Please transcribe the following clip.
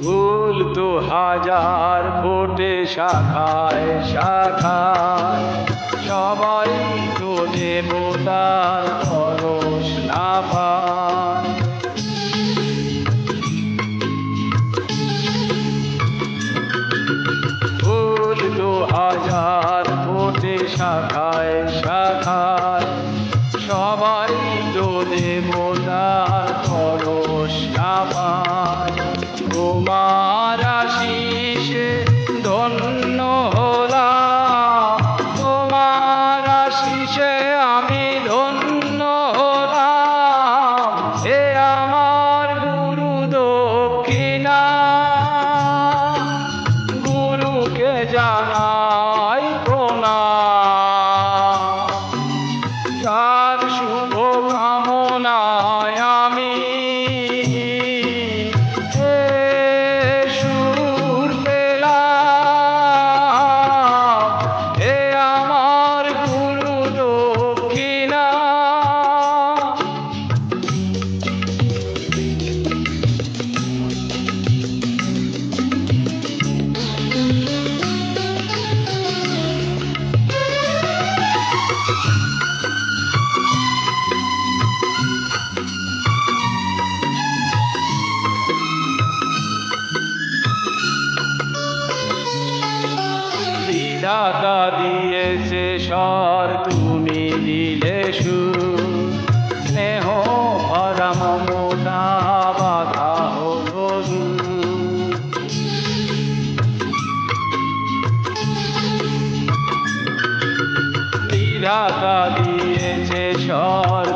ফুল তো হাজার ফোটে শাখায় শাখায়। সবাই তো দেবতার খরচ না পায় ফুল তো হাজার ফোটে শাখায় আশিসে আমি ধন্য হলাম সে আমার গুরু দক্ষিণা। গুরুকে জানাই প্রণাম। তার শুভ কামনায় বিধাতা দিয়েছে স্বর তুমি দিলে সুর স্নেহ ভরা মমতা বাধা হলো। বিধাতা দিয়েছে স্বর